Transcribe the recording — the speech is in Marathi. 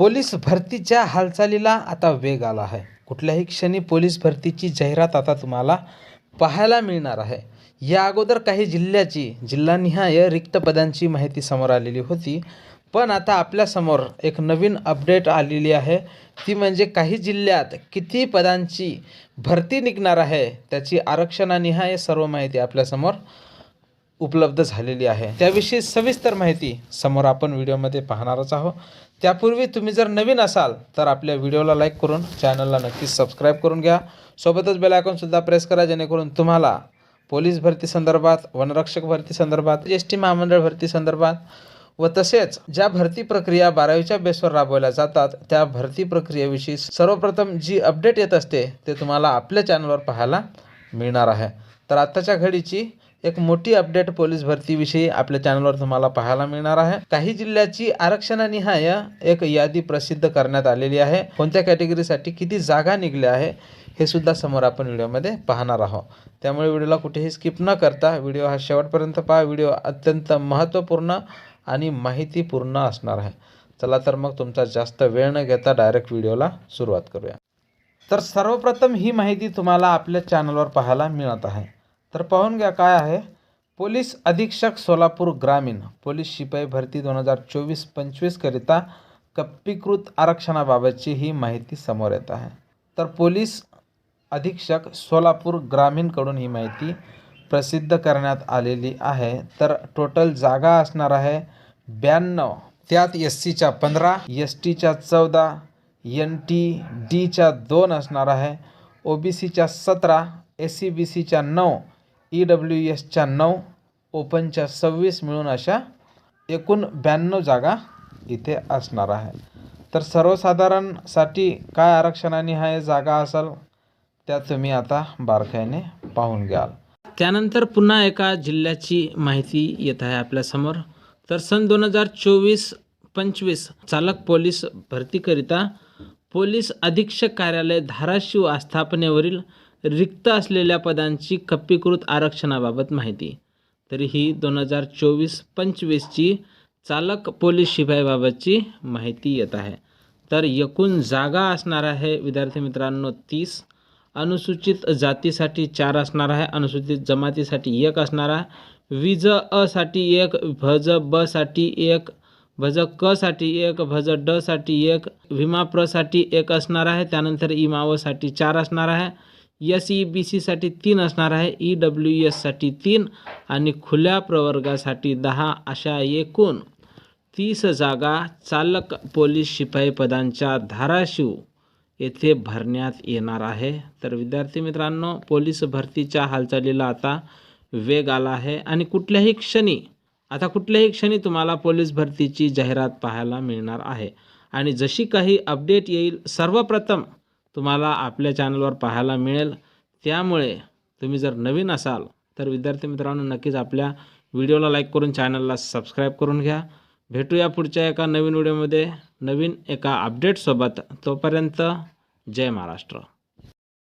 पोलीस भरतीच्या हालचालीला आता वेग आला आहे. कुठल्याही क्षणी पोलीस भरतीची जाहिरात आता तुम्हाला पाहायला मिळणार आहे. या अगोदर काही जिल्ह्याची जिल्हानिहाय रिक्त पदांची माहिती समोर आलेली होती. पण आता आपल्यासमोर एक नवीन अपडेट आलेली आहे. ती म्हणजे काही जिल्ह्यात किती पदांची भरती निघणार आहे त्याची आरक्षणानिहाय सर्व माहिती आपल्यासमोर उपलब्ध झालेली आहे. त्याविषयी सविस्तर माहिती समोर आपण व्हिडिओमध्ये पाहणारच आहोत. त्यापूर्वी तुम्ही जर नवीन असाल तर आपल्या व्हिडिओला लाईक करून चॅनलला नक्कीच सबस्क्राईब करून घ्या. सोबतच बेल आयकॉनसुद्धा प्रेस करा जेणेकरून तुम्हाला पोलीस भरती संदर्भात वनरक्षक भरती संदर्भात एस टी महामंडळ भरती संदर्भात व तसेच ज्या भरती प्रक्रिया बारावीच्या बेसवर राबवल्या जातात त्या भरती प्रक्रियेविषयी सर्वप्रथम जी अपडेट येत असते ते तुम्हाला आपल्या चॅनलवर पाहायला मिळणार आहे. तर आत्ताच्या घडीची एक मोठी अपडेट पोलीस भरतीविषयी आपल्या चॅनलवर तुम्हाला पाहायला मिळणार आहे. काही जिल्ह्याची आरक्षणानिहाय एक यादी प्रसिद्ध करण्यात आलेली आहे. कोणत्या कॅटेगरीसाठी किती जागा निघल्या आहे हे सुद्धा समोर आपण व्हिडिओमध्ये पाहणार आहोत. त्यामुळे व्हिडिओला कुठेही स्किप न करता व्हिडिओ हा शेवटपर्यंत पहा. व्हिडिओ अत्यंत महत्त्वपूर्ण आणि माहितीपूर्ण असणार आहे. चला तर मग तुमचा जास्त वेळ न घेता डायरेक्ट व्हिडिओला सुरुवात करूया. तर सर्वप्रथम ही माहिती तुम्हाला आपल्या चॅनलवर पाहायला मिळत आहे. तर पाहून घ्या काय आहे. पोलीस अधीक्षक सोलापूर ग्रामीण पोलीस शिपाई भरती दोन हजार चोवीस पंचवीसकरिता कप्पीकृत आरक्षणाबाबतची ही माहिती समोर येत आहे. तर पोलीस अधीक्षक सोलापूर ग्रामीणकडून ही माहिती प्रसिद्ध करण्यात आलेली आहे. तर टोटल जागा असणार आहे ब्याण्णव त्यात एस सीच्या पंधरा एस टीच्या चौदा एन टी डीच्या दोन असणार आहे ओ बी सीच्या सतरा एस सी बी सीच्या नऊ ई डब्ल्यू एसच्या नऊ ओपनच्या सव्वीस मिळून अशा एकूण ब्याण्णव जागा इथे असणार आहे तर सर्वसाधारणसाठी काय आरक्षणाने हा जागा असाल त्या तुम्ही आता बारकाईने पाहून घ्याल. त्यानंतर पुन्हा एका जिल्ह्याची माहिती येत आहे आपल्यासमोर तर सन दोन हजार चोवीस पंचवीस चालक पोलीस भरतीकरिता पोलीस अधीक्षक कार्यालय धाराशिव आस्थापनेवरील रिक्त असलेल्या पदांची कप्पीकृत आरक्षणाबाबत माहिती. तरी ही दोन हजार चोवीस पंचवीसची चालक पोलीस शिपाईबाबतची माहिती येत आहे. तर एकूण जागा असणार आहे विद्यार्थी मित्रांनो तीस अनुसूचित जातीसाठी चार असणार आहे अनुसूचित जमातीसाठी एक असणार आहे विज असाठी एक भज बसाठी एक भज क साठी एक भज डसाठी एक विमा प्रसाठी एक असणार आहे त्यानंतर इमावसाठी चार असणार आहे एस ई बी सीसाठी तीन असणार आहे ई डब्ल्यू एससाठी तीन आणि खुल्या प्रवर्गासाठी दहा अशा एकूण तीस जागा चालक पोलीस शिपाई पदांच्या धाराशिव येथे भरण्यात येणार आहे. तर विद्यार्थी मित्रांनो पोलीस भरतीच्या हालचालीला आता वेग आला आहे आणि कुठल्याही क्षणी आता कुठल्याही क्षणी तुम्हाला पोलीस भरतीची जाहिरात पाहायला मिळणार आहे. आणि जशी काही अपडेट येईल सर्वप्रथम तुम्हाला आपल्या चॅनलवर पाहायला मिळेल. त्यामुळे तुम्ही जर नवीन असाल तर विद्यार्थी मित्रांनो नक्कीच आपल्या व्हिडिओला लाईक करून चॅनलला सबस्क्राईब करून घ्या. भेटूया पुढच्या एका नवीन व्हिडिओमध्ये नवीन एका अपडेटसोबत तोपर्यंत जय महाराष्ट्र.